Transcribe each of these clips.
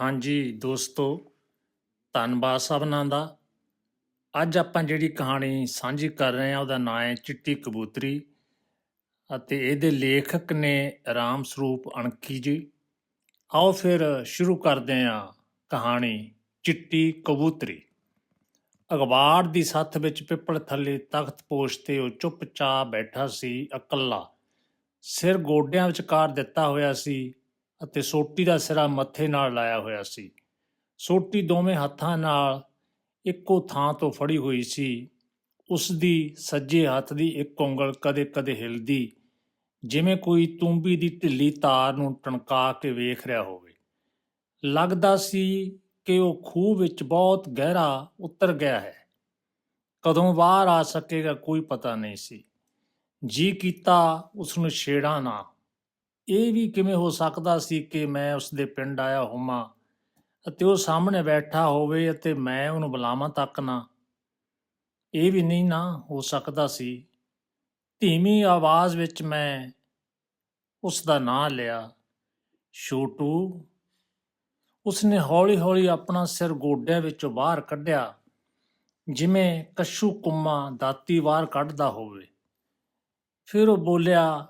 ਹਾਂਜੀ ਦੋਸਤੋ, ਧੰਨਵਾਦ ਸਭਨਾਂ ਦਾ। ਅੱਜ ਆਪਾਂ ਜਿਹੜੀ ਕਹਾਣੀ ਸਾਂਝੀ ਕਰ ਰਹੇ ਹਾਂ, ਉਹਦਾ ਨਾਮ ਹੈ ਚਿੱਟੀ ਕਬੂਤਰੀ ਅਤੇ ਇਹਦੇ ਲੇਖਕ ਨੇ ਰਾਮ ਸਰੂਪ ਅਣਖੀ ਜੀ। ਆਓ ਫਿਰ ਸ਼ੁਰੂ ਕਰਦੇ ਹਾਂ ਕਹਾਣੀ ਚਿੱਟੀ ਕਬੂਤਰੀ। ਅਖਬਾਰ ਦੀ ਸੱਥ ਵਿੱਚ ਪਿੱਪਲ ਥੱਲੇ ਤਖਤ ਪੋਸ਼ ਤੇ ਉਹ ਚੁੱਪਚਾਪ ਬੈਠਾ ਸੀ, ਇਕੱਲਾ। ਸਿਰ ਗੋਡਿਆਂ ਵਿਚਕਾਰ ਦਿੱਤਾ ਹੋਇਆ ਸੀ। ਅਤੇ ਸੋਟੀ ਦਾ ਸਿਰਾ ਮੱਥੇ ਨਾਲ ਲਾਇਆ ਹੋਇਆ ਸੀ। ਸੋਟੀ ਦੋਵੇਂ ਹੱਥਾਂ ਨਾਲ ਇੱਕੋ ਥਾਂ ਤੋਂ ਫੜੀ ਹੋਈ ਸੀ। ਉਸ ਦੀ ਸੱਜੇ ਹੱਥ ਦੀ ਇੱਕ ਉਂਗਲ ਕਦੇ-ਕਦੇ ਹਿਲਦੀ, ਜਿਵੇਂ ਕੋਈ ਤੂੰਬੀ ਦੀ ਢਿੱਲੀ ਤਾਰ ਨੂੰ ਟਣਕਾ ਕੇ ਵੇਖ ਰਿਹਾ ਹੋਵੇ। ਲੱਗਦਾ ਸੀ ਕਿ ਉਹ ਖੂਹ ਵਿੱਚ ਬਹੁਤ ਗਹਿਰਾ ਉਤਰ ਗਿਆ ਹੈ। ਕਦੋਂ ਬਾਹਰ ਆ ਸਕੇਗਾ ਕੋਈ ਪਤਾ ਨਹੀਂ ਸੀ। ਜੀ ਕੀਤਾ ਉਸ ਨੂੰ ਛੇੜਾ ਨਾ। ਇਹ ਵੀ ਕਿਵੇਂ ਹੋ ਸਕਦਾ ਸੀ ਕਿ ਮੈਂ ਉਸ ਦੇ ਪਿੰਡ ਆਇਆ ਹੋਵਾਂ ਅਤੇ ਉਹ ਸਾਹਮਣੇ ਬੈਠਾ ਹੋਵੇ ਅਤੇ ਮੈਂ ਉਹਨੂੰ ਬੁਲਾਵਾਂ ਤੱਕ ਨਾ? ਇਹ ਵੀ ਨਹੀਂ ਨਾ ਹੋ ਸਕਦਾ ਸੀ। ਧੀਮੀ ਆਵਾਜ਼ ਵਿੱਚ ਮੈਂ ਉਸ ਦਾ ਨਾਂ ਲਿਆ। ਛੋਟੂ, ਉਸਨੇ ਹੌਲੀ-ਹੌਲੀ ਆਪਣਾ ਸਿਰ ਗੋਡਿਆਂ ਵਿੱਚੋਂ ਬਾਹਰ ਕੱਢਿਆ, ਜਿਵੇਂ ਕੱਛੂ ਕੁੰਮਾ ਦਾਤੀ ਬਾਹਰ ਕੱਢਦਾ ਹੋਵੇ। ਫਿਰ ਉਹ ਬੋਲਿਆ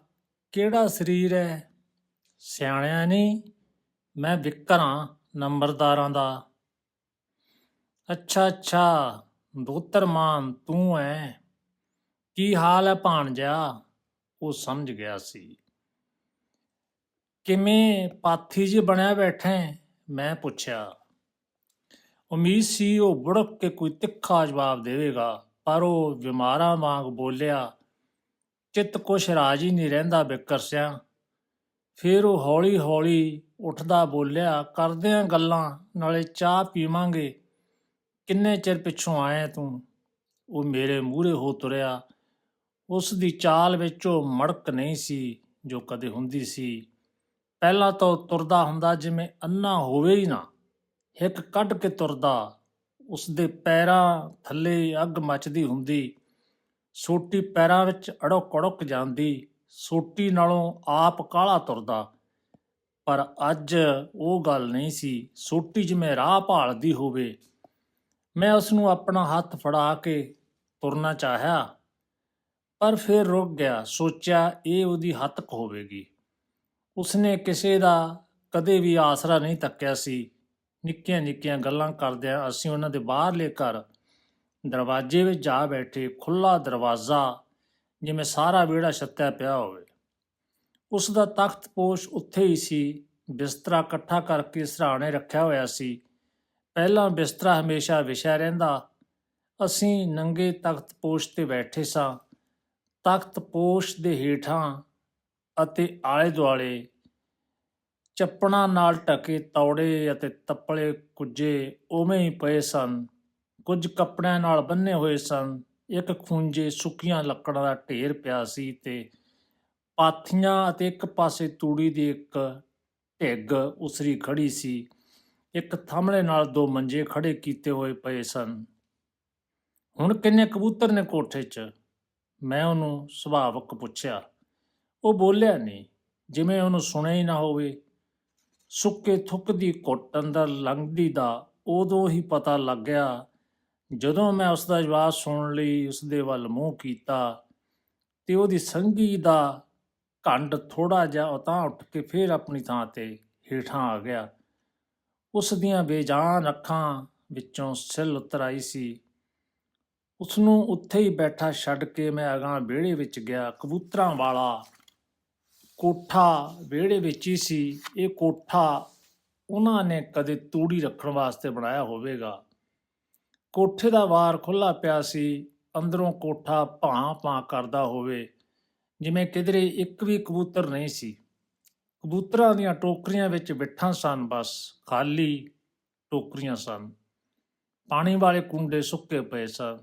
ਕਿਹੜਾ ਸਰੀਰ ਹੈ? ਸਿਆਣਿਆ ਨਹੀਂ ਮੈਂ ਵਿਕਰਾਂ ਨੰਬਰਦਾਰਾਂ ਦਾ। ਅੱਛਾ ਅੱਛਾ। ਦੋਤਰ ਮਾਨ, ਤੂੰ ਐ। ਕੀ ਹਾਲ ਹੈ ਭਾਣਜਾ ਉਹ ਸਮਝ ਗਿਆ ਸੀ। ਕਿਵੇਂ ਪਾਥੀ ਜੀ ਬਣਿਆ ਬੈਠੇ ਮੈਂ ਪੁੱਛਿਆ। ਉਮੀਦ ਸੀ ਉਹ ਬੁੜਕ ਕੇ ਕੋਈ ਤਿੱਖਾ ਜਵਾਬ ਦੇਵੇਗਾ, ਪਰ ਉਹ ਬਿਮਾਰਾਂ ਵਾਂਗ ਬੋਲਿਆ ਚਿੱਤ ਕੁਛ ਰਾਜ ਹੀ ਨਹੀਂ ਰਹਿੰਦਾ ਬਿਕਰ ਸਿਆ। ਫਿਰ ਉਹ ਹੌਲੀ ਹੌਲੀ ਉੱਠਦਾ ਬੋਲਿਆ, ਕਰਦੇ ਆਂ ਗੱਲਾਂ, ਨਾਲੇ ਚਾਹ ਪੀਵਾਂਗੇ। ਕਿੰਨੇ ਚਿਰ ਪਿੱਛੋਂ ਆਇਆ ਤੂੰ? ਉਹ ਮੇਰੇ ਮੂਹਰੇ ਹੋ ਤੁਰਿਆ। ਉਸ ਦੀ ਚਾਲ ਵਿੱਚ ਉਹ ਮੜਕ ਨਹੀਂ ਸੀ, ਜੋ ਕਦੇ ਹੁੰਦੀ ਸੀ। ਪਹਿਲਾਂ ਤਾਂ ਉਹ ਤੁਰਦਾ ਹੁੰਦਾ ਜਿਵੇਂ ਅੰਨਾ ਹੋਵੇ ਹੀ ਨਾ। ਹਿੱਕ ਕੱਢ ਕੇ ਤੁਰਦਾ। ਉਸ ਦੇ ਪੈਰਾਂ ਥੱਲੇ ਅੱਗ ਮੱਚਦੀ ਹੁੰਦੀ। ਸੋਟੀ ਪੈਰਾਂ ਵਿੱਚ ਅੜਕ ਅੜਕ ਜਾਂਦੀ, ਸੋਟੀ ਨਾਲੋਂ ਆਪ ਕਾਲਾ ਤੁਰਦਾ। ਪਰ ਅੱਜ ਉਹ ਗੱਲ ਨਹੀਂ ਸੀ, ਸੋਟੀ ਜਿਵੇਂ ਰਾਹ ਭਾਲਦੀ ਹੋਵੇ। ਮੈਂ ਉਸ ਨੂੰ ਆਪਣਾ ਹੱਥ ਫੜਾ ਕੇ ਤੁਰਨਾ ਚਾਹਿਆ, ਪਰ ਫਿਰ ਰੁਕ ਗਿਆ, ਸੋਚਿਆ ਇਹ ਉਹਦੀ ਹੱਤਕ ਹੋਵੇਗੀ। ਉਸਨੇ ਕਿਸੇ ਦਾ ਕਦੇ ਵੀ ਆਸਰਾ ਨਹੀਂ ਤੱਕਿਆ ਸੀ। ਨਿੱਕੀਆਂ ਨਿੱਕੀਆਂ ਗੱਲਾਂ ਕਰਦਿਆਂ ਅਸੀਂ ਉਹਨਾਂ ਦੇ ਬਾਹਰਲੇ ਘਰ ਦਰਵਾਜ਼ੇ ਵਿੱਚ ਜਾ ਬੈਠੇ ਖੁੱਲਾ ਦਰਵਾਜ਼ਾ, ਜਿਵੇਂ ਸਾਰਾ ਵਿਹੜਾ ਛੱਤਿਆ ਪਿਆ ਹੋਵੇ। ਉਸ ਦਾ ਤਖਤ ਪੋਸ਼ ਉੱਥੇ ਹੀ ਸੀ। ਬਿਸਤਰਾ ਇਕੱਠਾ ਕਰਕੇ ਸਰਾਣੇ ਰੱਖਿਆ ਹੋਇਆ ਸੀ। ਪਹਿਲਾਂ ਬਿਸਤਰਾ ਹਮੇਸ਼ਾ ਵਿਛਿਆ ਰਹਿੰਦਾ। ਅਸੀਂ ਨੰਗੇ ਤਖ਼ਤਪੋਸ਼ ਤੇ ਬੈਠੇ ਸਾਂ। ਤਖਤ ਪੋਸ਼ ਦੇ ਹੇਠਾਂ ਅਤੇ ਆਲੇ ਦੁਆਲੇ ਚੱਪਣਾ ਨਾਲ ਟਕੇ ਤੌੜੇ ਅਤੇ ਤੱਪਲੇ ਕੁੱਜੇ ਉਵੇਂ ਹੀ ਪਏ ਸਨ। ਕੁਝ ਕੱਪੜਿਆਂ ਨਾਲ ਬੰਨੇ ਹੋਏ ਸਨ। ਇੱਕ ਖੂੰਜੇ ਸੁੱਕੀਆਂ ਲੱਕੜਾਂ ਦਾ ਢੇਰ ਪਿਆ ਸੀ ਤੇ ਪਾਥੀਆਂ ਅਤੇ ਇੱਕ ਪਾਸੇ ਤੂੜੀ ਦੀ ਇੱਕ ਢਿੱਗ ਉਸਰੀ ਖੜੀ ਸੀ। ਇੱਕ ਥੰਮਲੇ ਨਾਲ ਦੋ ਮੰਜੇ ਖੜੇ ਕੀਤੇ ਹੋਏ ਪਏ ਸਨ। ਹੁਣ ਕਿੰਨੇ ਕਬੂਤਰ ਨੇ ਕੋਠੇ 'ਚ? ਮੈਂ ਉਹਨੂੰ ਸੁਭਾਵਕ ਪੁੱਛਿਆ। ਉਹ ਬੋਲਿਆ, ਨਹੀਂ, ਜਿਵੇਂ ਉਹਨੂੰ ਸੁਣਿਆ ਹੀ ਨਾ ਹੋਵੇ। ਸੁੱਕੇ ਥੁੱਕ ਦੀ ਘੁੱਟ ਅੰਦਰ ਲੰਘਦੀ ਦਾ ਉਦੋਂ ਹੀ ਪਤਾ ਲੱਗ ਗਿਆ ਜਦੋਂ ਮੈਂ ਉਸ ਦਾ ਜਵਾਬ ਸੁਣਨ ਲਈ ਉਸ ਦੇ ਵੱਲ ਮੂੰਹ ਕੀਤਾ ਤੇ ਉਹਦੀ ਸੰਗੀ ਦਾ ਘੰਡ ਥੋੜਾ ਜਿਹਾ ਉਤਾਂ ਉੱਠ ਕੇ ਫੇਰ ਆਪਣੀ ਥਾਂ ਤੇ ਹੇਠਾਂ ਆ ਗਿਆ। ਉਸ ਦੀਆਂ ਬੇਜਾਨ ਅੱਖਾਂ ਵਿੱਚੋਂ ਸਿਲ ਉਤਰ ਆਈ ਸੀ। ਉਸ ਨੂੰ ਉੱਥੇ ਹੀ ਬੈਠਾ ਛੱਡ ਕੇ ਮੈਂ ਅਗਾਂ ਵਿਹੜੇ ਵਿੱਚ ਗਿਆ। ਕਬੂਤਰਾਂ ਵਾਲਾ ਕੋਠਾ ਵਿਹੜੇ ਵਿੱਚ ਹੀ ਸੀ। ਇਹ ਕੋਠਾ ਉਹਨਾਂ ਨੇ ਕਦੇ ਤੂੜੀ ਰੱਖਣ ਵਾਸਤੇ ਬਣਾਇਆ ਹੋਵੇਗਾ। ਕੋਠੇ ਦਾ ਵਾਰ ਖੁੱਲਾ ਪਿਆ ਸੀ, ਅੰਦਰੋਂ ਕੋਠਾ ਭਾਂ ਭਾਂ ਕਰਦਾ ਹੋਵੇ, ਜਿਵੇਂ ਕਿਧਰੇ ਇੱਕ ਵੀ ਕਬੂਤਰ ਨਹੀਂ ਸੀ। ਕਬੂਤਰਾਂ ਦੀਆਂ ਟੋਕਰੀਆਂ ਵਿੱਚ ਬਿੱਠਾਂ ਸਨ ਬਸ, ਖਾਲੀ ਟੋਕਰੀਆਂ ਸਨ। ਪਾਣੀ ਵਾਲੇ ਕੁੰਡੇ ਸੁੱਕੇ ਪਏ ਸਨ।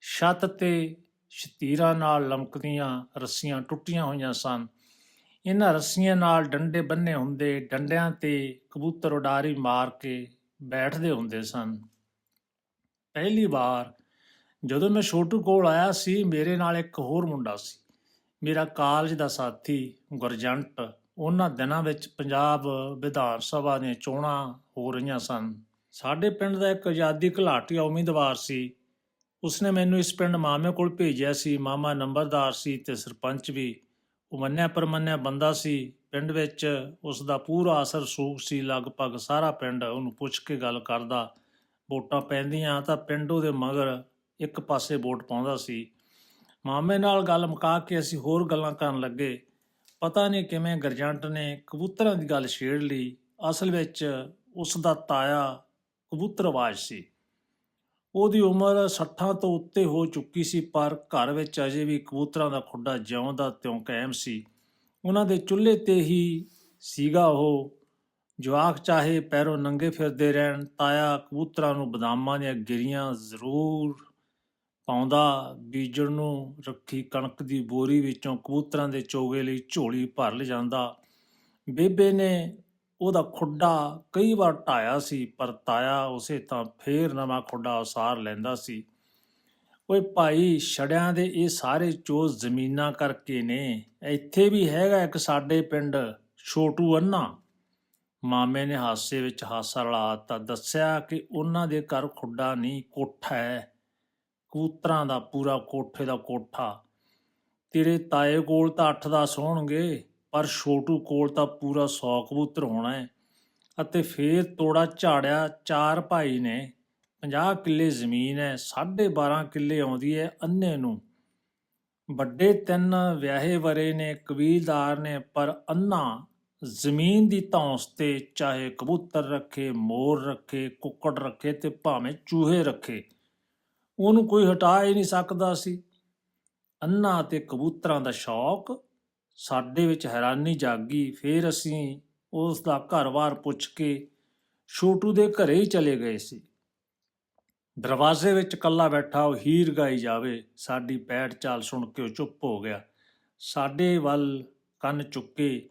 ਛੱਤ ਤੇ ਸ਼ਤੀਰਾਂ ਨਾਲ ਲਮਕਦੀਆਂ ਰੱਸੀਆਂ ਟੁੱਟੀਆਂ ਹੋਈਆਂ ਸਨ। ਇਹਨਾਂ ਰੱਸੀਆਂ ਨਾਲ ਡੰਡੇ ਬੰਨੇ ਹੁੰਦੇ, ਡੰਡਿਆਂ ਤੇ ਕਬੂਤਰ ਉਡਾਰੀ ਮਾਰ ਕੇ ਬੈਠਦੇ ਹੁੰਦੇ ਸਨ। ਪਹਿਲੀ ਵਾਰ ਜਦੋਂ ਮੈਂ ਛੋਟੂ ਕੋਲ ਆਇਆ ਸੀ, ਮੇਰੇ ਨਾਲ ਇੱਕ ਹੋਰ ਮੁੰਡਾ ਸੀ। ਮੇਰਾ ਕਾਲਜ ਦਾ ਸਾਥੀ ਗੁਰਜੰਟ, ਉਹਨਾਂ ਦਿਨਾਂ ਵਿੱਚ ਪੰਜਾਬ ਵਿਧਾਨ ਸਭਾ ਦੀਆਂ ਚੋਣਾਂ ਹੋ ਰਹੀਆਂ ਸਨ। ਸਾਡੇ ਪਿੰਡ ਦਾ ਇੱਕ ਆਜ਼ਾਦੀ ਘੁਲਾਟੀਆ ਉਮੀਦਵਾਰ ਸੀ। ਉਸਨੇ ਮੈਨੂੰ ਇਸ ਪਿੰਡ ਮਾਮੇ ਕੋਲ ਭੇਜਿਆ ਸੀ। ਮਾਮਾ ਨੰਬਰਦਾਰ ਸੀ ਤੇ ਸਰਪੰਚ ਵੀ। ਉਹ ਮੰਨਿਆ ਪਰਮੰਨਿਆ ਬੰਦਾ ਸੀ। ਪਿੰਡ ਵਿੱਚ ਉਸ ਦਾ ਪੂਰਾ ਅਸਰ ਸੂਖ ਸੀ। ਲਗਭਗ ਸਾਰਾ ਪਿੰਡ ਉਹਨੂੰ ਪੁੱਛ ਕੇ ਗੱਲ ਕਰਦਾ ਵੋਟਾਂ ਪੈਂਦੀਆਂ ਤਾਂ ਪਿੰਡ ਦੇ ਮਗਰ ਇੱਕ ਪਾਸੇ ਵੋਟ ਪਾਉਂਦਾ ਸੀ। ਮਾਮੇ ਨਾਲ ਗੱਲ ਮੁਕਾ ਕੇ ਅਸੀਂ ਹੋਰ ਗੱਲਾਂ ਕਰਨ ਲੱਗੇ। ਪਤਾ ਨਹੀਂ ਕਿਵੇਂ ਗਰਜੰਟ ਨੇ ਕਬੂਤਰਾਂ ਦੀ ਗੱਲ ਛੇੜ ਲਈ। ਅਸਲ ਵਿੱਚ ਉਸ ਦਾ ਤਾਇਆ ਕਬੂਤਰਵਾਜ਼ ਸੀ। ਉਹਦੀ ਉਮਰ 60 ਤੋਂ ਉੱਤੇ ਹੋ ਚੁੱਕੀ ਸੀ, ਪਰ ਘਰ ਵਿੱਚ ਅਜੇ ਵੀ ਕਬੂਤਰਾਂ ਦਾ ਖੁੱਡਾ ਜਿਉਂਦਾ ਤਿਉਂ ਕਾਇਮ ਸੀ। ਉਹਨਾਂ ਦੇ ਚੁੱਲ੍ਹੇ ਤੇ ਹੀ ਸੀਗਾ ਉਹ। ਜਵਾਕ ਚਾਹੇ ਪੈਰੋਂ ਨੰਗੇ ਫਿਰਦੇ ਰਹਿਣ, ਤਾਇਆ ਕਬੂਤਰਾਂ ਨੂੰ ਬਦਾਮਾਂ ਦੀਆਂ ਗਿਰੀਆਂ ਜ਼ਰੂਰ ਪਾਉਂਦਾ ਬੀਜਣ ਨੂੰ ਰੱਖੀ ਕਣਕ ਦੀ ਬੋਰੀ ਵਿੱਚੋਂ ਕਬੂਤਰਾਂ ਦੇ ਚੋਗੇ ਲਈ ਝੋਲੀ ਭਰ ਲਿਜਾਂਦਾ। ਬੇਬੇ ਨੇ ਉਹਦਾ ਖੁੱਡਾ ਕਈ ਵਾਰ ਢਾਇਆ ਸੀ, ਪਰ ਤਾਇਆ ਉਸੇ ਤਾਂ ਫੇਰ ਨਵਾਂ ਖੁੱਡਾ ਉਸਾਰ ਲੈਂਦਾ ਸੀ। ਓਏ ਭਾਈ, ਛੜਿਆਂ ਦੇ ਇਹ ਸਾਰੇ ਚੋਜ਼ ਜ਼ਮੀਨਾਂ ਕਰਕੇ ਨੇ। ਇੱਥੇ ਵੀ ਹੈਗਾ ਇੱਕ ਸਾਡੇ ਪਿੰਡ, ਛੋਟੂ ਅੰਨਾ। ਮਾਮੇ ਨੇ ਹਾਸੇ ਵਿੱਚ ਹਾਸਾ ਰਲਾਤਾ ਦੱਸਿਆ ਕਿ ਉਹਨਾਂ ਦੇ ਘਰ ਖੁੱਡਾ ਨਹੀਂ, ਕੋਠਾ ਹੈ। ਕਬੂਤਰਾਂ ਦਾ ਪੂਰਾ ਕੋਠੇ ਦਾ ਕੋਠਾ। ਤੇਰੇ ਤਾਏ ਕੋਲ ਤਾਂ 8-10 ਹੋਣਗੇ, ਪਰ ਛੋਟੂ ਕੋਲ ਤਾਂ ਪੂਰਾ 100 ਕਬੂਤਰ ਹੋਣਾ ਹੈ। ਅਤੇ ਫੇਰ ਤੋੜਾ ਝਾੜਿਆ ਚਾਰ ਭਾਈ ਨੇ। 50 ਕਿੱਲੇ ਜ਼ਮੀਨ ਹੈ 12.5 ਕਿੱਲੇ ਆਉਂਦੀ ਹੈ ਅੰਨੇ ਨੂੰ। ਵੱਡੇ ਤਿੰਨ ਵਿਆਹੇ ਵਰੇ ਨੇ, ਕਬੀਲਦਾਰ ਨੇ, ਪਰ ਅੰਨਾ ਜ਼ਮੀਨ ਦੀ ਧੌਂਸ ਤੇ ਚਾਹੇ ਕਬੂਤਰ ਰੱਖੇ, ਮੋਰ ਰੱਖੇ, ਕੁੱਕੜ ਰੱਖੇ ਤੇ ਭਾਵੇਂ ਚੂਹੇ ਰੱਖੇ, ਉਹਨੂੰ ਕੋਈ ਹਟਾ ਹੀ ਨਹੀਂ ਸਕਦਾ ਸੀ। ਅੰਨਾ ਤੇ ਕਬੂਤਰਾਂ ਦਾ ਸ਼ੌਕ ਸਾਡੇ ਵਿੱਚ ਹੈਰਾਨੀ ਜਾਗੀ। ਫਿਰ ਅਸੀਂ ਉਸ ਦਾ ਘਰ-ਬਾਰ ਪੁੱਛ ਕੇ ਛੋਟੂ ਦੇ ਘਰੇ ਹੀ ਚਲੇ ਗਏ ਸੀ। ਦਰਵਾਜ਼ੇ ਵਿੱਚ ਕੱਲਾ ਬੈਠਾ ਉਹ ਹੀਰ ਗਾਈ ਜਾਵੇ, ਸਾਡੀ ਪੈੜ ਚਾਲ ਸੁਣ ਕੇ ਉਹ ਚੁੱਪ ਹੋ ਗਿਆ। ਸਾਡੇ ਵੱਲ ਕੰਨ ਚੁੱਕੇ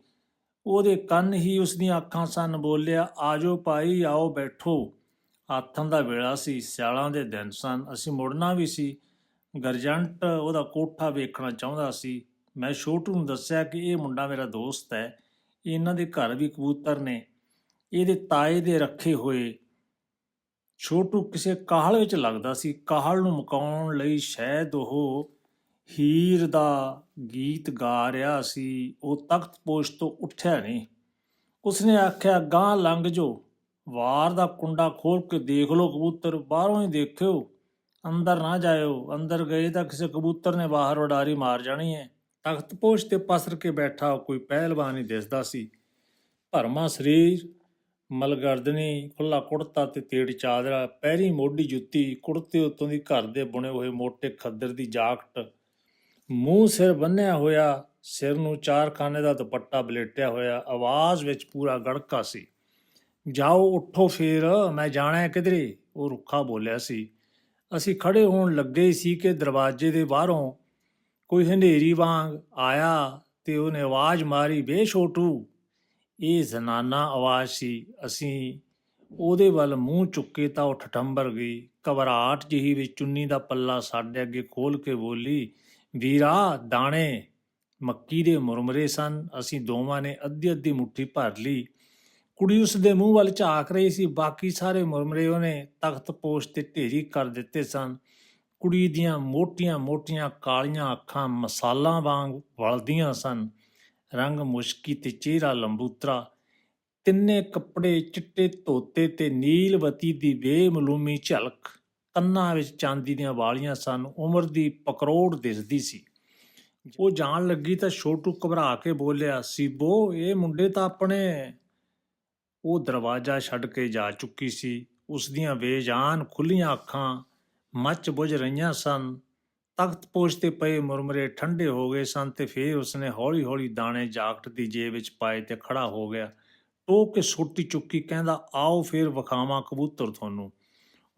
ਉਹਦੇ ਕੰਨ ਹੀ ਉਸ ਦੀਆਂ ਅੱਖਾਂ ਸਨ ਬੋਲਿਆ, ਆਜੋ ਭਾਈ, ਆਓ ਬੈਠੋ। ਆਥਣ ਦਾ ਵੇਲਾ ਸੀ, ਸਿਆਲਾਂ ਦੇ ਦਿਨ ਸਨ, ਅਸੀਂ ਮੁੜਨਾ ਵੀ ਸੀ। ਗਰਜੰਟ ਉਹਦਾ ਕੋਠਾ ਵੇਖਣਾ ਚਾਹੁੰਦਾ ਸੀ। ਮੈਂ ਛੋਟੂ ਨੂੰ ਦੱਸਿਆ ਕਿ ਇਹ ਮੁੰਡਾ ਮੇਰਾ ਦੋਸਤ ਹੈ। ਇਹਨਾਂ ਦੇ ਘਰ ਵੀ ਕਬੂਤਰ ਨੇ। ਇਹਦੇ ਤਾਏ ਦੇ ਰੱਖੇ ਹੋਏ। ਛੋਟੂ ਕਿਸੇ ਕਾਹਲ ਵਿੱਚ ਲੱਗਦਾ ਸੀ। ਕਾਹਲ ਨੂੰ ਮੁਕਾਉਣ ਲਈ ਸ਼ਾਇਦ ਉਹ ਹੀਰ ਦਾ ਗੀਤ ਗਾ ਰਿਹਾ ਸੀ, ਉਹ ਤਖ਼ਤਪੋਸ਼ ਤੋਂ ਉੱਠਿਆ ਨਹੀਂ। ਉਸਨੇ ਆਖਿਆ ਗਾਂ ਲੰਘ ਜੋ, ਵਾਰ ਦਾ ਕੁੰਡਾ ਖੋਲ ਕੇ ਦੇਖ ਲਓ ਕਬੂਤਰ, ਬਾਹਰੋਂ ਹੀ ਦੇਖਿਓ, ਅੰਦਰ ਨਾ ਜਾਇਓ, ਅੰਦਰ ਗਏ ਤਾਂ ਕਿਸੇ ਕਬੂਤਰ ਨੇ ਬਾਹਰ ਉਡਾਰੀ ਮਾਰ ਜਾਣੀ ਹੈ ਤਖ਼ਤਪੋਸ਼ ਤੇ ਪਸਰ ਕੇ ਬੈਠਾ ਕੋਈ ਪਹਿਲਵਾਨ ਹੀ ਦਿਸਦਾ ਸੀ। ਭਰਮਾ ਸਰੀਰ, ਮਲਗਰਦਨੀ ਖੁੱਲਾ ਕੁੜਤਾ ਤੇ ਤੇੜ ਚਾਦਰਾ ਪੈਰੀ ਮੋਢੀ ਜੁੱਤੀ, ਕੁੜਤੇ ਉਤੋਂ ਦੀ ਘਰ ਦੇ ਬੁਣੇ ਹੋਏ ਮੋٹے ਖੱਦਰ ਦੀ ਜਾਕਟ ਮੂੰਹ ਸਿਰ ਬੰਨਿਆ ਹੋਇਆ, ਸਿਰ ਨੂੰ ਚਾਰਖਾਨੇ ਦਾ ਦੁਪੱਟਾ ਬਲੇਟਿਆ ਹੋਇਆ, ਆਵਾਜ਼ ਵਿੱਚ ਪੂਰਾ ਗੜਕਾ ਸੀ। ਜਾਓ, ਉੱਠੋ ਫੇਰ, ਮੈਂ ਜਾਣਾ ਕਿਧਰੇ? ਉਹ ਰੁੱਖਾ ਬੋਲਿਆ ਸੀ। ਅਸੀਂ ਖੜੇ ਹੋਣ ਲੱਗੇ ਹੀ ਸੀ ਕਿ ਦਰਵਾਜ਼ੇ ਦੇ ਬਾਹਰੋਂ ਕੋਈ ਹਨੇਰੀ ਵਾਂਗ ਆਇਆ ਤੇ ਉਹਨੇ ਆਵਾਜ਼ ਮਾਰੀ ਬੇ ਛੋਟੂ ਇਹ ਜ਼ਨਾਨਾ ਆਵਾਜ਼ ਸੀ। ਅਸੀਂ ਉਹਦੇ ਵੱਲ ਮੂੰਹ ਚੁੱਕੇ ਤਾਂ ਉਹ ਠਠੰਬਰ ਗਈ। ਘਬਰਾਹਟ ਜਿਹੀ ਵਿੱਚ ਚੁੰਨੀ ਦਾ ਪੱਲਾ ਸਾਡੇ ਅੱਗੇ ਖੋਲ ਕੇ ਬੋਲੀ ਵੀਰਾ, ਦਾਣੇ, ਮੱਕੀ ਦੇ ਮੁਰਮਰੇ ਸਨ। ਅਸੀਂ ਦੋਵਾਂ ਨੇ ਅੱਧੀ ਅੱਧੀ ਮੁੱਠੀ ਭਰ ਲਈ। ਕੁੜੀ ਉਸ ਦੇ ਮੂੰਹ ਵੱਲ ਝਾਕ ਰਹੀ ਸੀ। ਬਾਕੀ ਸਾਰੇ ਮੁਰਮਰੇ ਉਹਨੇ ਤਖਤ ਪੋਸ਼ ਤੇ ਢੇਰੀ ਕਰ ਦਿੱਤੇ ਸਨ। ਕੁੜੀ ਦੀਆਂ ਮੋਟੀਆਂ-ਮੋਟੀਆਂ ਕਾਲੀਆਂ ਅੱਖਾਂ ਮਸਾਲਾਂ ਵਾਂਗ ਵਲਦੀਆਂ ਸਨ। ਰੰਗ ਮੁਸ਼ਕੀ ਤੇ ਚਿਹਰਾ ਲੰਬੂਤਰਾ। ਤਿੰਨੇ ਕੱਪੜੇ ਚਿੱਟੇ ਧੋਤੇ ਤੇ ਨੀਲਵਤੀ ਦੀ ਬੇਮਲੂਮੀ ਝਲਕ ਕੰਨਾਂ ਵਿੱਚ ਚਾਂਦੀ ਦੀਆਂ ਵਾਲੀਆਂ ਸਨ, ਉਮਰ ਦੀ ਪਕਰੋੜ ਦਿਸਦੀ ਸੀ। ਉਹ ਜਾਣ ਲੱਗੀ ਤਾਂ ਛੋਟੂ ਘਬਰਾ ਕੇ ਬੋਲਿਆ, ਸੀਬੋ, ਇਹ ਮੁੰਡੇ ਤਾਂ ਆਪਣੇ ਉਹ ਦਰਵਾਜ਼ਾ ਛੱਡ ਕੇ ਜਾ ਚੁੱਕੀ ਸੀ। ਉਸ ਦੀਆਂ ਬੇਜਾਨ ਖੁੱਲੀਆਂ ਅੱਖਾਂ ਮੱਚ ਬੁਝ ਰਹੀਆਂ ਸਨ। ਤਖਤ ਪੋਸ਼ ਤੇ ਪਏ ਮੁਰਮਰੇ ਠੰਡੇ ਹੋ ਗਏ ਸਨ ਤੇ ਫੇਰ ਉਸਨੇ ਹੌਲੀ-ਹੌਲੀ ਦਾਣੇ ਜਾਕਟ ਦੀ ਜੇਬ ਵਿੱਚ ਪਾਏ ਤੇ ਖੜਾ ਹੋ ਗਿਆ। ਟੋਕ ਕੇ ਸੋਟੀ ਚੁੱਕੀ, ਕਹਿੰਦਾ, ਆਓ ਫੇਰ ਵਿਖਾਵਾਂ ਕਬੂਤਰ ਤੁਹਾਨੂੰ।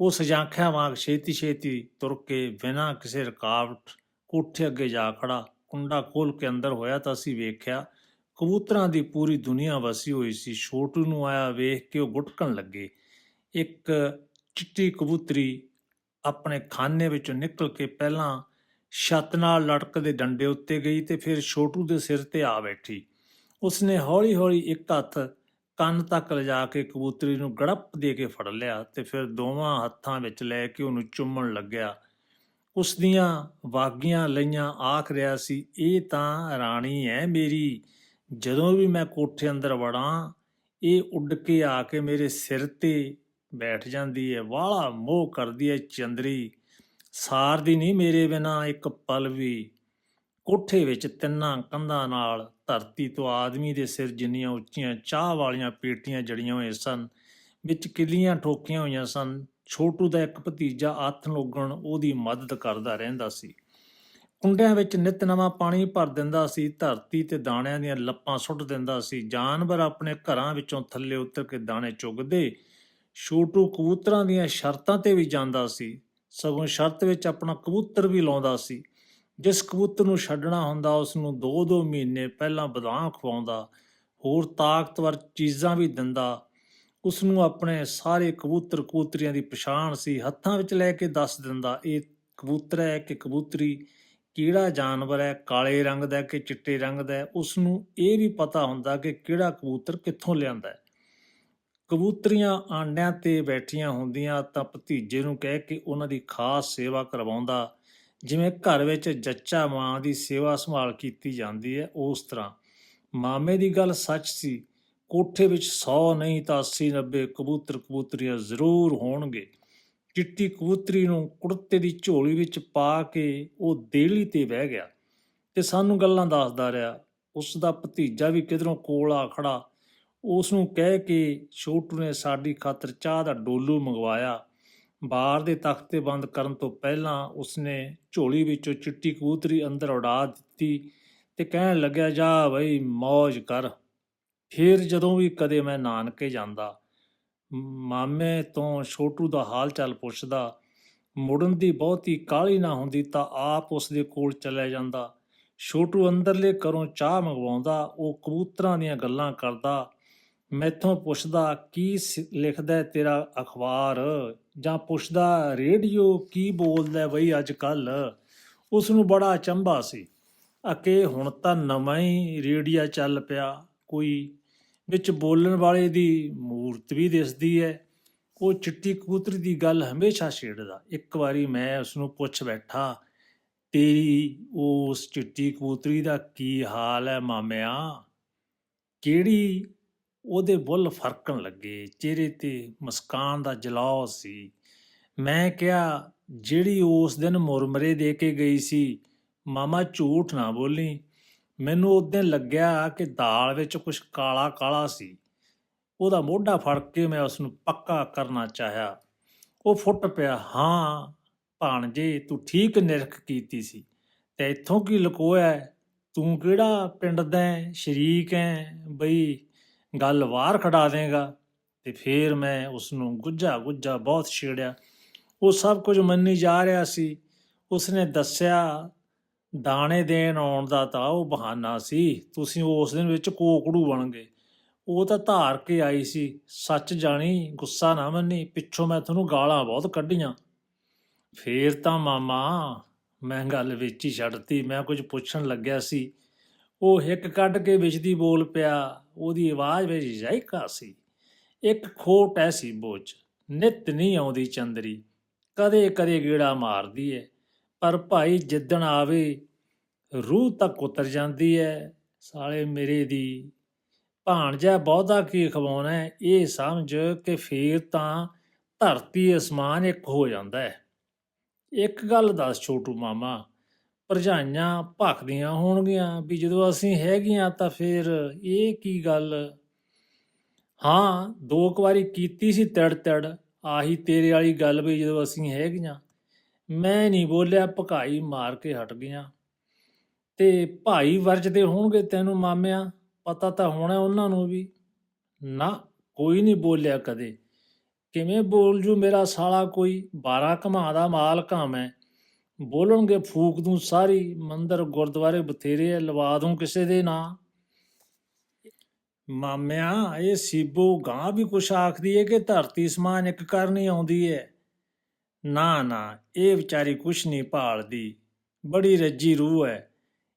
ਉਹ ਸਜਾਖਿਆ ਵਾਂਗ ਛੇਤੀ-ਛੇਤੀ ਤੁਰ ਕੇ ਬਿਨਾਂ ਕਿਸੇ ਰੁਕਾਵਟ ਕੋਠੇ ਅੱਗੇ ਜਾ ਖੜਾ ਕੁੰਡਾ ਖੋਲ ਕੇ ਅੰਦਰ ਹੋਇਆ ਤਾਂ ਅਸੀਂ ਵੇਖਿਆ ਕਬੂਤਰਾਂ ਦੀ ਪੂਰੀ ਦੁਨੀਆ ਵਸੀ ਹੋਈ ਸੀ। ਛੋਟੂ ਨੂੰ ਆਇਆ ਵੇਖ ਕੇ ਉਹ ਗੁਟਕਣ ਲੱਗੇ। ਇੱਕ ਚਿੱਟੀ ਕਬੂਤਰੀ ਆਪਣੇ ਖਾਨੇ ਵਿੱਚੋਂ ਨਿਕਲ ਕੇ ਪਹਿਲਾਂ ਛੱਤ ਨਾਲ ਲਟਕਦੇ ਡੰਡੇ ਉੱਤੇ ਗਈ ਤੇ ਫਿਰ ਛੋਟੂ ਦੇ ਸਿਰ ਤੇ ਆ ਬੈਠੀ। ਉਸਨੇ ਹੌਲੀ-ਹੌਲੀ ਇੱਕ ਹੱਥ ਕੰਨ ਤੱਕ ਲਿਜਾ ਕੇ ਕਬੂਤਰੀ ਨੂੰ ਗੜੱਪ ਦੇ ਕੇ ਫੜ ਲਿਆ ਤੇ ਫਿਰ ਦੋਵਾਂ ਹੱਥਾਂ ਵਿੱਚ ਲੈ ਕੇ ਉਹਨੂੰ ਚੁੰਮਣ ਲੱਗਿਆ। ਉਸ ਦੀਆਂ ਵਾਗੀਆਂ ਲਈਆਂ ਆਖ ਰਿਹਾ ਸੀ, ਇਹ ਤਾਂ ਰਾਣੀ ਹੈ ਮੇਰੀ, ਜਦੋਂ ਵੀ ਮੈਂ ਕੋਠੇ ਅੰਦਰ ਵੜਾਂ, ਇਹ ਉੱਡ ਕੇ ਆ ਕੇ ਮੇਰੇ ਸਿਰ ਤੇ ਬੈਠ ਜਾਂਦੀ ਹੈ ਵਾਲਾ ਮੋਹ ਕਰਦੀ ਹੈ ਚੰਦਰੀ, ਸਾਰਦੀ ਨਹੀਂ ਮੇਰੇ ਬਿਨਾ ਇੱਕ ਪਲ ਵੀ। ਕੋਠੇ ਵਿੱਚ ਤਿੰਨਾਂ ਕੰਧਾਂ ਨਾਲ ਧਰਤੀ ਤੋਂ ਆਦਮੀ ਦੇ ਸਿਰ ਜਿੰਨੀਆਂ ਉੱਚੀਆਂ ਚਾਹ ਵਾਲੀਆਂ ਪੇਟੀਆਂ ਜੜੀਆਂ ਹੋਈਆਂ ਸਨ, ਵਿੱਚ ਕਿੱਲੀਆਂ ਠੋਕੀਆਂ ਹੋਈਆਂ ਸਨ, ਛੋਟੂ ਦਾ ਇੱਕ ਭਤੀਜਾ ਹੱਥ ਨੋਗਣ ਉਹਦੀ ਮਦਦ ਕਰਦਾ ਰਹਿੰਦਾ ਸੀ। ਕੁੰਡਿਆਂ ਵਿੱਚ ਨਿਤ ਨਵਾਂ ਪਾਣੀ ਭਰ ਦਿੰਦਾ ਸੀ, ਧਰਤੀ ਤੇ ਦਾਣਿਆਂ ਦੀਆਂ ਲੱਪਾਂ ਸੁੱਟ ਦਿੰਦਾ ਸੀ। ਜਾਨਵਰ ਆਪਣੇ ਘਰਾਂ ਵਿੱਚੋਂ ਥੱਲੇ ਉਤਰ ਕੇ ਦਾਣੇ ਚੁਗਦੇ, ਛੋਟੂ ਕਬੂਤਰਾਂ ਦੀਆਂ ਸ਼ਰਤਾਂ ਤੇ ਵੀ ਜਾਂਦਾ ਸੀ। ਸਗੋਂ ਸ਼ਰਤ ਵਿੱਚ ਆਪਣਾ ਕਬੂਤਰ ਵੀ ਲਾਉਂਦਾ ਸੀ। ਜਿਸ ਕਬੂਤਰ ਨੂੰ ਛੱਡਣਾ ਹੁੰਦਾ ਉਸ ਨੂੰ 2-2 ਮਹੀਨੇ ਪਹਿਲਾਂ ਬਦਾਮ ਖਵਾਉਂਦਾ, ਹੋਰ ਤਾਕਤਵਰ ਚੀਜ਼ਾਂ ਵੀ ਦਿੰਦਾ। ਉਸ ਨੂੰ ਆਪਣੇ ਸਾਰੇ ਕਬੂਤਰ ਕਬੂਤਰੀਆਂ ਦੀ ਪਛਾਣ ਸੀ, ਹੱਥਾਂ ਵਿੱਚ ਲੈ ਕੇ ਦੱਸ ਦਿੰਦਾ, ਇਹ ਕਬੂਤਰ ਹੈ ਕਿ ਕਬੂਤਰੀ ਕਿਹੜਾ ਜਾਨਵਰ ਹੈ? ਕਾਲੇ ਰੰਗ ਦਾ ਕਿ ਚਿੱਟੇ ਰੰਗ ਦਾ ਉਸ ਨੂੰ ਇਹ ਵੀ ਪਤਾ ਹੁੰਦਾ ਕਿ ਕਿਹੜਾ ਕਬੂਤਰ ਕਿੱਥੋਂ ਲਿਆਂਦਾ ਹੈ। ਕਬੂਤਰੀਆਂ ਆਂਡਿਆਂ ਤੇ ਬੈਠੀਆਂ ਹੁੰਦੀਆਂ ਤਾਂ ਭਤੀਜੇ ਨੂੰ ਕਹਿ ਕੇ ਉਹਨਾਂ ਦੀ ਖਾਸ ਸੇਵਾ ਕਰਵਾਉਂਦਾ। ਜਿਵੇਂ ਘਰ ਵਿੱਚ ਜੱਚਾ ਮਾਂ ਦੀ ਸੇਵਾ ਸੰਭਾਲ ਕੀਤੀ ਜਾਂਦੀ ਹੈ, ਉਸ ਤਰ੍ਹਾਂ। ਮਾਮੇ ਦੀ ਗੱਲ ਸੱਚ ਸੀ, ਕੋਠੇ ਵਿੱਚ 100 ਨਹੀਂ ਤਾਂ 80 90 ਕਬੂਤਰ ਕਬੂਤਰੀਆਂ ਜ਼ਰੂਰ ਹੋਣਗੇ। ਚਿੱਟੀ ਕਬੂਤਰੀ ਨੂੰ ਕੁੜਤੇ ਦੀ ਝੋਲੀ ਵਿੱਚ ਪਾ ਕੇ ਉਹ ਦੇਲੀ ਤੇ ਬਹਿ ਗਿਆ ਤੇ ਸਾਨੂੰ ਗੱਲਾਂ ਦੱਸਦਾ ਰਿਹਾ। ਉਸ ਦਾ ਭਤੀਜਾ ਵੀ ਕਿਧਰੋਂ ਕੋਲ ਆ ਖੜਾ। ਉਸ ਨੂੰ ਕਹਿ ਕੇ ਛੋਟੂ ਨੇ ਸਾਡੀ ਖਾਤਰ ਚਾਹ ਦਾ ਡੋਲੂ ਮੰਗਵਾਇਆ। ਬਾਹਰ ਦੇ ਤਖਤੇ ਬੰਦ ਕਰਨ ਤੋਂ ਪਹਿਲਾਂ ਉਸਨੇ ਝੋਲੀ ਵਿੱਚੋਂ ਚਿੱਟੀ ਕਬੂਤਰੀ ਅੰਦਰ ਉਡਾ ਦਿੱਤੀ ਤੇ ਕਹਿਣ ਲੱਗਿਆ, ਜਾ ਬਈ ਮौज ਕਰ। ਫਿਰ ਜਦੋਂ ਵੀ ਕਦੇ ਮੈਂ ਨਾਨਕੇ ਜਾਂਦਾ, ਮਾਮੇ ਤੋਂ ਛੋਟੂ ਦਾ ਹਾਲ ਚਾਲ ਪੁੱਛਦਾ, ਮੁੜਨ ਦੀ ਬਹੁਤੀ ਕਾਹਲੀ ਨਾ ਹੁੰਦੀ ਤਾਂ ਆਪ ਉਸ ਦੇ ਕੋਲ ਚਲੇ ਜਾਂਦਾ। ਛੋਟੂ ਅੰਦਰਲੇ ਘਰੋਂ ਚਾਹ ਮੰਗਵਾਉਂਦਾ, ਉਹ ਕਬੂਤਰਾਂ ਦੀਆਂ ਗੱਲਾਂ ਕਰਦਾ ਮੈਥੋਂ ਪੁੱਛਦਾ, ਕੀ ਸ- ਲਿਖਦਾ ਤੇਰਾ ਅਖਬਾਰ? ਜਾਂ ਪੁੱਛਦਾ, ਰੇਡੀਓ ਕੀ ਬੋਲਦਾ ਬਈ ਅੱਜ ਕੱਲ ਉਸ ਨੂੰ ਬੜਾ ਅਚੰਭਾ ਸੀ। ਅਕੇ ਹੁਣ ਤਾਂ ਨਵਾਂ ਹੀ ਰੇਡੀਆ ਚੱਲ ਪਿਆ। ਕੋਈ ਵਿੱਚ ਬੋਲਣ ਵਾਲੇ ਦੀ ਮੂਰਤ ਵੀ ਦਿਸਦੀ ਹੈ। ਉਹ ਚਿੱਟੀ ਕਬੂਤਰੀ ਦੀ ਗੱਲ ਹਮੇਸ਼ਾ ਛੇੜਦਾ। ਇੱਕ ਵਾਰੀ ਮੈਂ ਉਸ ਨੂੰ ਪੁੱਛ ਬੈਠਾ, ਤੇਰੀ ਉਸ ਚਿੱਟੀ ਕਬੂਤਰੀ ਦਾ ਕੀ ਹਾਲ ਹੈ ਮਾਮਿਆ? ਕਿਹੜੀ ਉਹਦੇ ਬੁੱਲ ਫਰਕਣ ਲੱਗੇ, ਚਿਹਰੇ ਤੇ ਮੁਸਕਾਨ ਦਾ ਜਲਾਉ ਸੀ। ਮੈਂ ਕਿਹਾ, ਜਿਹੜੀ ਉਸ ਦਿਨ ਮੁਰਮਰੇ ਦੇ ਕੇ ਗਈ ਸੀ, ਮਾਮਾ ਝੂਠ ਨਾ ਬੋਲੀ। ਮੈਨੂੰ ਉਸ ਦਿਨ ਲੱਗਿਆ ਕਿ ਦਾਲ ਵਿੱਚ ਕੁਝ ਕਾਲਾ ਕਾਲਾ ਸੀ। ਉਹਦਾ ਮੋਢਾ ਫੜ ਕੇ ਮੈਂ ਉਸ ਨੂੰ ਪੱਕਾ ਕਰਨਾ ਚਾਹਿਆ। ਉਹ ਫੁੱਟ ਪਿਆ, ਹਾਂ, ਭਾਣਜੇ, ਤੂੰ ਠੀਕ ਨਿਰਖ ਕੀਤੀ ਸੀ। ਤੇ ਇੱਥੋਂ ਕੀ ਲਕੋਇਆ? ਹੈ? ਤੂੰ ਕਿਹੜਾ ਪਿੰਡ ਦਾ ਸ਼ਰੀਕ ਹੈ? ਬਈ ਗੱਲ ਵਾਰ ਖੜਾ ਦੇਗਾ ਤੇ ਫੇਰ ਮੈਂ ਉਸ ਨੂੰ ਗੁੱਜਾ ਗੁੱਜਾ ਬਹੁਤ ਛੇੜਿਆ। ਉਹ ਸਭ ਕੁਝ ਮੰਨੀ ਜਾ ਰਿਹਾ ਸੀ। ਉਸਨੇ ਦੱਸਿਆ, ਦਾਣੇ ਦੇਣ ਆਉਣ ਦਾ ਤਾਂ ਉਹ ਬਹਾਨਾ ਸੀ। ਤੁਸੀਂ ਉਸ ਦਿਨ ਵਿੱਚ ਕੋਕੜੂ ਬਣ ਗਏ ਉਹ ਤਾਂ ਧਾਰ ਕੇ ਆਈ ਸੀ। ਸੱਚ ਜਾਣੀ, ਗੁੱਸਾ ਨਾ ਮੰਨੀ, ਪਿੱਛੋਂ ਮੈਂ ਤੁਹਾਨੂੰ ਗਾਲਾਂ ਬਹੁਤ ਕੱਢੀਆਂ। ਫੇਰ ਤਾਂ ਮਾਮਾ, ਮੈਂ ਗੱਲ ਵਿੱਚ ਹੀ ਛੱਡਤੀ। ਮੈਂ ਕੁਝ ਪੁੱਛਣ ਲੱਗਿਆ ਸੀ। ਉਹ ਹਿੱਕ ਕੱਢ ਕੇ ਵਿੱਚ ਦੀ ਬੋਲ ਪਿਆ, ਉਹਦੀ ਆਵਾਜ਼ ਵਿੱਚ ਜ਼ਾਇਕਾ ਸੀ। ਇੱਕ ਖੋਟ ਐਸੀ ਬੋਚ, ਨਿਤ ਨਹੀਂ ਆਉਂਦੀ ਚੰਦਰੀ। ਕਦੇ ਕਦੇ ਗੇੜਾ ਮਾਰਦੀ ਹੈ ਪਰ ਭਾਈ ਜਿੱਦਣ ਆਵੇ, ਰੂਹ ਤੱਕ ਉਤਰ ਜਾਂਦੀ ਹੈ ਸਾਲੇ ਮੇਰੇ ਦੀ, ਭਾਣਜਾ ਬਹੁਤਾ ਕੀ ਖਵਾਉਣਾ ਇਹ ਸਮਝ ਕਿ ਫੇਰ ਤਾਂ ਧਰਤੀ ਅਸਮਾਨ ਇੱਕ ਹੋ ਜਾਂਦਾ ਹੈ ਇੱਕ ਗੱਲ ਦੱਸ ਛੋਟੂ ਮਾਮਾ ਭਰਜਾਈਆਂ ਭਖਦੀਆਂ ਹੋਣਗੀਆਂ ਵੀ ਜਦੋਂ ਅਸੀਂ ਹੈਗੀਆਂ ਤਾਂ ਫਿਰ ਇਹ ਕੀ ਗੱਲ? ਹਾਂ, ਦੋ ਕੁ ਵਾਰੀ ਕੀਤੀ ਸੀ ਤੜ ਤੜ ਆਹੀ ਤੇਰੇ ਵਾਲੀ ਗੱਲ ਵੀ ਜਦੋਂ ਅਸੀਂ ਹੈਗੀਆਂ। ਮੈਂ ਨਹੀਂ ਬੋਲਿਆ ਭਕਾਈ ਮਾਰ ਕੇ ਹਟ ਗਈਆਂ। ਤੇ ਭਾਈ ਵਰਜਦੇ ਹੋਣਗੇ ਤੈਨੂੰ ਮਾਮਿਆਂ, ਪਤਾ ਤਾਂ ਹੋਣਾ ਉਹਨਾਂ ਨੂੰ ਵੀ। ਨਾ, ਕੋਈ ਨਹੀਂ ਬੋਲਿਆ ਕਦੇ। ਕਿਵੇਂ ਬੋਲ ਜੂ ਮੇਰਾ ਸਾਲਾ ਕੋਈ? 12 ਘਮਾ ਦਾ ਮਾਲਕ ਹਾਂ ਮੈਂ। ਬੋਲਣਗੇ, ਫੂਕ ਦੂੰ ਸਾਰੀ, ਮੰਦਰ ਗੁਰਦੁਆਰੇ ਬਥੇਰੇ ਐ ਲਵਾ ਦੂੰ ਕਿਸੇ ਦੇ ਨਾਂ। ਮਾਮਿਆਂ, ਇਹ ਸੀਬੋ ਗਾਂ ਵੀ ਕੁਛ ਆਖਦੀ ਏ ਕਿ ਧਰਤੀ ਸਮਾਨ ਇੱਕ ਕਰਨੀ ਆਉਂਦੀ ਏ। ਨਾ ਨਾ, ਇਹ ਵਿਚਾਰੀ ਕੁਛ ਨਹੀਂ ਭਾਲਦੀ। ਬੜੀ ਰੱਜੀ ਰੂਹ ਹੈ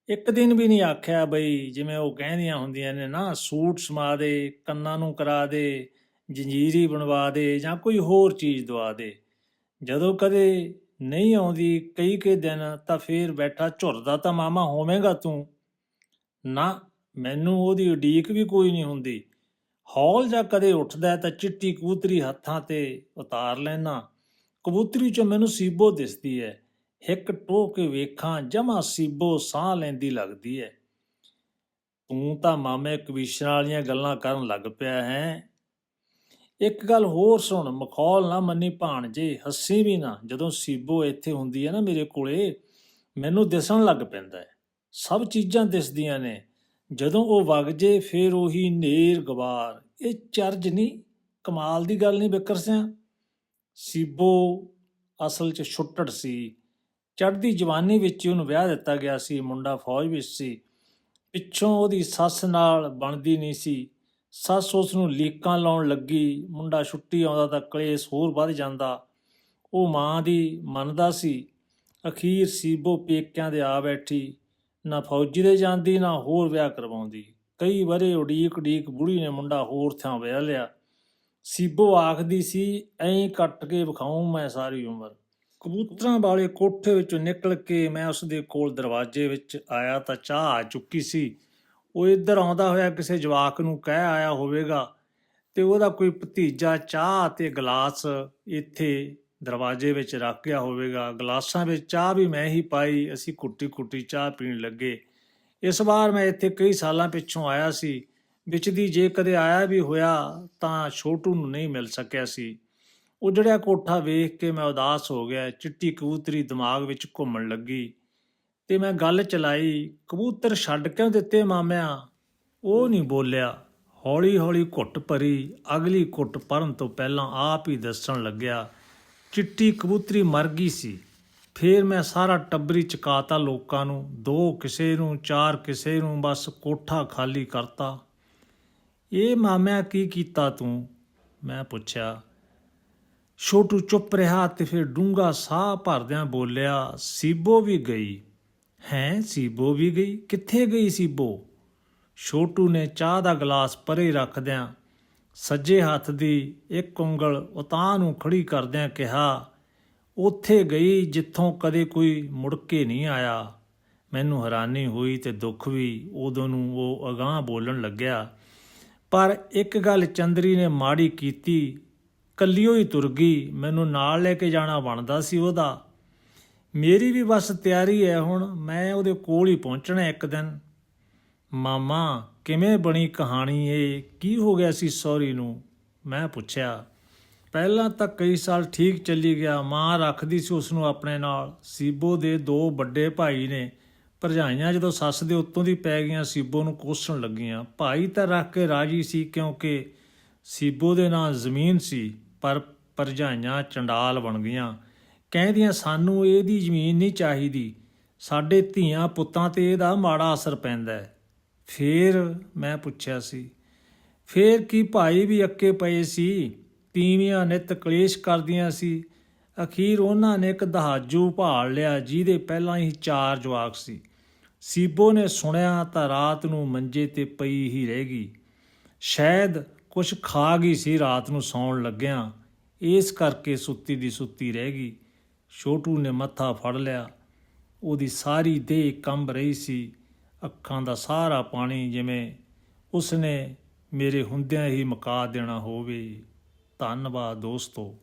ਇੱਕ ਦਿਨ ਵੀ ਨਹੀਂ ਆਖਿਆ ਬਈ, ਜਿਵੇਂ ਉਹ ਕਹਿੰਦੀਆਂ ਹੁੰਦੀਆਂ ਨੇ ਨਾ, ਸੂਟ ਸਮਾ ਦੇ, ਕੰਨਾਂ ਨੂੰ ਕਰਾ ਦੇ, ਜੰਜੀਰੀ ਬਣਵਾ ਦੇ ਜਾਂ ਕੋਈ ਹੋਰ ਚੀਜ਼ ਦਵਾ ਦੇ। ਜਦੋਂ ਕਦੇ ਨਹੀਂ ਆਉਂਦੀ, ਕਈ ਕਈ ਦਿਨ ਤਾਂ ਫੇਰ ਬੈਠਾ, ਝੁਰਦਾ ਤਾਂ ਮਾਮਾ ਹੋਵੇਂਗਾ ਤੂੰ। ਨਾ, ਮੈਨੂੰ ਉਹਦੀ ਉਡੀਕ ਵੀ ਕੋਈ ਨਹੀਂ ਹੁੰਦੀ। ਹੌਲ ਜਾਂ ਕਦੇ ਉੱਠਦਾ ਤਾਂ ਚਿੱਟੀ ਕਬੂਤਰੀ ਹੱਥਾਂ ਤੇ ਉਤਾਰ ਲੈਣਾ ਕਬੂਤਰੀ ਚ ਮੈਨੂੰ ਸੀਬੋ ਦਿਸਦੀ ਹੈ ਹਿੱਕ ਟੋਹ ਕੇ ਵੇਖਾਂ, ਜਮਾ ਸੀਬੋ ਸਾਹ ਲੈਂਦੀ ਲੱਗਦੀ ਹੈ ਤੂੰ ਤਾਂ ਮਾਮੇ ਕਵੀਸ਼ਰਾਂ ਵਾਲੀਆਂ ਗੱਲਾਂ ਕਰਨ ਲੱਗ ਪਿਆ ਹੈ। ਇੱਕ ਗੱਲ ਹੋਰ ਸੁਣ, ਮਖੌਲ ਨਾ ਮੰਨੀ ਭਾਣਜੇ, ਹੱਸੀ ਵੀ ਨਾ। ਜਦੋਂ ਸੀਬੋ ਇੱਥੇ ਹੁੰਦੀ ਹੈ ਨਾ ਮੇਰੇ ਕੋਲੇ, ਮੈਨੂੰ ਦਿਸਣ ਲੱਗ ਪੈਂਦਾ ਹੈ। ਸਭ ਚੀਜ਼ਾਂ ਦਿਸਦੀਆਂ ਨੇ। ਜਦੋਂ ਉਹ ਵਗ ਜੇ, ਫੇਰ ਉਹੀ ਨੇਰ ਗਵਾਰ। ਇਹ ਚਰਜ ਨਹੀਂ, ਕਮਾਲ ਦੀ ਗੱਲ ਨਹੀਂ ਬਿਕਰ ਸਿਆ। ਸੀਬੋ ਅਸਲ 'ਚ ਛੁੱਟੜ ਸੀ। ਚੜ੍ਹਦੀ ਜਵਾਨੀ ਵਿੱਚ ਹੀ ਉਹਨੂੰ ਵਿਆਹ ਦਿੱਤਾ ਗਿਆ ਸੀ, ਮੁੰਡਾ ਫੌਜ ਵਿੱਚ ਸੀ। ਪਿੱਛੋਂ ਉਹਦੀ ਸੱਸ ਨਾਲ ਬਣਦੀ ਨਹੀਂ ਸੀ। ਸੱਸ ਉਸ ਨੂੰ ਲੀਕਾਂ ਲਾਉਣ ਲੱਗੀ, ਮੁੰਡਾ ਛੁੱਟੀ ਆਉਂਦਾ ਤਾਂ ਕਲੇਸ਼ ਹੋਰ ਵੱਧ ਜਾਂਦਾ। ਉਹ ਮਾਂ ਦੀ ਮੰਨਦਾ ਸੀ, ਅਖੀਰ ਸੀਬੋ ਪੇਕਿਆਂ ਦੇ ਆ ਬੈਠੀ, ਨਾ ਫੌਜੀ ਦੇ ਜਾਂਦੀ, ਨਾ ਹੋਰ ਵਿਆਹ ਕਰਵਾਉਂਦੀ। ਕਈ ਵਾਰੇ ਉਡੀਕ ਉਡੀਕ ਬੁੜੀ ਨੇ ਮੁੰਡਾ ਹੋਰ ਥਾਂ ਵਿਆਹ ਲਿਆ। ਸੀਬੋ ਆਖਦੀ ਸੀ, ਐਂ ਕੱਟ ਕੇ ਵਿਖਾਉਂ ਮੈਂ ਸਾਰੀ ਉਮਰ। ਕਬੂਤਰਾਂ ਵਾਲੇ ਕੋਠੇ ਵਿੱਚੋਂ ਨਿਕਲ ਕੇ ਮੈਂ ਉਸ ਦੇ ਕੋਲ ਦਰਵਾਜ਼ੇ ਵਿੱਚ ਆਇਆ ਤਾਂ ਚਾਹ ਆ ਚੁੱਕੀ ਸੀ। ਉਹ ਇੱਧਰ ਆਉਂਦਾ ਹੋਇਆ ਕਿਸੇ ਜਵਾਕ ਨੂੰ ਕਹਿ ਆਇਆ ਹੋਵੇਗਾ ਤੇ ਉਹਦਾ ਕੋਈ ਭਤੀਜਾ ਚਾਹ ਤੇ ਗਲਾਸ ਇੱਥੇ ਦਰਵਾਜ਼ੇ ਵਿੱਚ ਰੱਖ ਗਿਆ ਹੋਵੇਗਾ। ਗਲਾਸਾਂ ਵਿੱਚ ਚਾਹ ਵੀ ਮੈਂ ਹੀ ਪਾਈ, ਅਸੀਂ ਕੁੱਟੀ ਕੁੱਟੀ ਚਾਹ ਪੀਣ ਲੱਗੇ। ਇਸ ਵਾਰ ਮੈਂ ਇੱਥੇ ਕਈ ਸਾਲਾਂ ਪਿੱਛੋਂ ਆਇਆ ਸੀ। ਵਿੱਚ ਦੀ ਜੇ ਕਦੇ ਆਇਆ ਵੀ ਹੋਇਆ ਤਾਂ ਛੋਟੂ ਨੂੰ ਨਹੀਂ ਮਿਲ ਸਕਿਆ ਸੀ। ਉਜੜਿਆ ਕੋਠਾ ਵੇਖ ਕੇ ਮੈਂ ਉਦਾਸ ਹੋ ਗਿਆ, ਚਿੱਟੀ ਕਬੂਤਰੀ ਦਿਮਾਗ ਵਿੱਚ ਘੁੰਮਣ ਲੱਗੀ। ਤੇ ਮੈਂ ਗੱਲ ਚਲਾਈ, ਕਬੂਤਰ ਛੱਡ ਕਿਉਂ ਦਿੱਤੇ ਮਾਮਿਆਂ? ਉਹ ਨਹੀਂ ਬੋਲਿਆ। ਹੌਲੀ ਹੌਲੀ ਘੁੱਟ ਭਰੀ, ਅਗਲੀ ਘੁੱਟ ਭਰਨ ਤੋਂ ਪਹਿਲਾਂ ਆਪ ਹੀ ਦੱਸਣ ਲੱਗਿਆ, ਚਿੱਟੀ ਕਬੂਤਰੀ ਮਰ ਗਈ ਸੀ। ਫੇਰ ਮੈਂ ਸਾਰਾ ਟੱਬਰੀ ਚਕਾਤਾ ਲੋਕਾਂ ਨੂੰ, ਦੋ ਕਿਸੇ ਨੂੰ, ਚਾਰ ਕਿਸੇ ਨੂੰ, ਬਸ ਕੋਠਾ ਖਾਲੀ ਕਰਤਾ। ਇਹ ਮਾਮਿਆਂ ਕੀ ਕੀਤਾ ਤੂੰ? ਮੈਂ ਪੁੱਛਿਆ। ਛੋਟੂ ਚੁੱਪ ਰਿਹਾ ਤੇ ਫਿਰ ਡੂੰਗਾ ਸਾਹ ਭਰਦਿਆਂ ਬੋਲਿਆ, ਸੀਬੋ ਵੀ ਗਈ। ਹੈਂ ਸੀਬੋ ਵੀ ਗਈ? ਕਿੱਥੇ ਗਈ ਸੀਬੋ? ਛੋਟੂ ਨੇ ਚਾਹ ਦਾ ਗਲਾਸ ਪਰੇ ਰੱਖਦਿਆਂ ਸੱਜੇ ਹੱਥ ਦੀ ਇੱਕ ਉਂਗਲ ਉਤਾਂ ਨੂੰ ਖੜੀ ਕਰਦਿਆਂ ਕਿਹਾ, ਉੱਥੇ ਗਈ ਜਿੱਥੋਂ ਕਦੇ ਕੋਈ ਮੁੜ ਕੇ ਨਹੀਂ ਆਇਆ। ਮੈਨੂੰ ਹੈਰਾਨੀ ਹੋਈ ਤੇ ਦੁੱਖ ਵੀ ਉਦੋਂ ਨੂੰ ਉਹ ਅਗਾਹ ਬੋਲਣ ਲੱਗਿਆ। ਪਰ ਇੱਕ ਗੱਲ ਚੰਦਰੀ ਨੇ ਮਾੜੀ ਕੀਤੀ, ਕੱਲਿਓ ਹੀ ਤੁਰ ਗਈ। ਮੈਨੂੰ ਨਾਲ ਲੈ ਕੇ ਜਾਣਾ ਬਣਦਾ ਸੀ ਉਹਦਾ। ਮੇਰੀ ਵੀ ਬਸ ਤਿਆਰੀ ਹੈ ਹੁਣ, ਮੈਂ ਉਹਦੇ ਕੋਲ ਹੀ ਪਹੁੰਚਣਾ ਇੱਕ ਦਿਨ। ਮਾਮਾ, ਕਿਵੇਂ ਬਣੀ ਕਹਾਣੀ ਇਹ? ਕੀ ਹੋ ਗਿਆ ਸੀ ਸੌਰੀ ਨੂੰ? ਮੈਂ ਪੁੱਛਿਆ। ਪਹਿਲਾਂ ਤਾਂ ਕਈ ਸਾਲ ਠੀਕ ਚੱਲੀ ਗਿਆ, ਮਾਂ ਰੱਖਦੀ ਸੀ ਉਸ ਨੂੰ ਆਪਣੇ ਨਾਲ। ਸੀਬੋ ਦੇ ਦੋ ਵੱਡੇ ਭਾਈ ਨੇ। ਭਰਜਾਈਆਂ ਜਦੋਂ ਸੱਸ ਦੇ ਉੱਤੋਂ ਦੀ ਪੈ ਗਈਆਂ, ਸੀਬੋ ਨੂੰ ਕੋਸਣ ਲੱਗੀਆਂ। ਭਾਈ ਤਾਂ ਰੱਖ ਕੇ ਰਾਜੀ ਸੀ ਕਿਉਂਕਿ ਸੀਬੋ ਦੇ ਨਾਂ ਜ਼ਮੀਨ ਸੀ, ਪਰ ਭਰਜਾਈਆਂ ਚੰਡਾਲ ਬਣ ਗਈਆਂ। ਕਹਿੰਦੀਆਂ, ਸਾਨੂੰ ਇਹਦੀ ਜ਼ਮੀਨ ਨਹੀਂ ਚਾਹੀਦੀ। ਸਾਡੇ ਧੀਆਂ ਪੁੱਤਾਂ ਤੇ ਇਹਦਾ ਮਾੜਾ ਅਸਰ ਪੈਂਦਾ ਹੈ। ਫੇਰ ਮੈਂ ਪੁੱਛਿਆ ਸੀ, ਫੇਰ ਕੀ ਭਾਈ ਵੀ ਅੱਕੇ ਪਏ ਸੀ? ਤੀਵੀਆਂ ਨਿਤ ਕਲੇਸ਼ ਕਰਦੀਆਂ ਸੀ। ਅਖੀਰ ਉਹਨਾਂ ਨੇ ਇੱਕ ਦਹਾਜੂ ਭਾਲ ਲਿਆ, ਜਿਹਦੇ ਪਹਿਲਾਂ ਹੀ ਚਾਰ ਜਵਾਕ ਸੀ। ਸੀਬੋ ਨੇ ਸੁਣਿਆ ਤਾਂ ਰਾਤ ਨੂੰ ਮੰਜੇ ਤੇ ਪਈ ਹੀ ਰਹਿ ਗਈ। ਸ਼ਾਇਦ ਕੁਝ ਖਾ ਗਈ ਸੀ, ਰਾਤ ਨੂੰ ਸੌਣ ਲੱਗਿਆਂ। ਇਸ ਕਰਕੇ ਸੁੱਤੀ ਦੀ ਸੁੱਤੀ ਰਹਿ ਗਈ। ਛੋਟੂ ਨੇ ਮੱਥਾ ਫੜ ਲਿਆ। ਉਹਦੀ ਸਾਰੀ ਦੇਹ ਕੰਬ ਰਹੀ ਸੀ। ਅੱਖਾਂ ਦਾ ਸਾਰਾ ਪਾਣੀ ਜਿਵੇਂ ਉਸਨੇ ਮੇਰੇ ਹੁੰਦਿਆਂ ਹੀ ਮੁਕਾ ਦੇਣਾ ਹੋਵੇ। ਧੰਨਵਾਦ ਦੋਸਤੋ।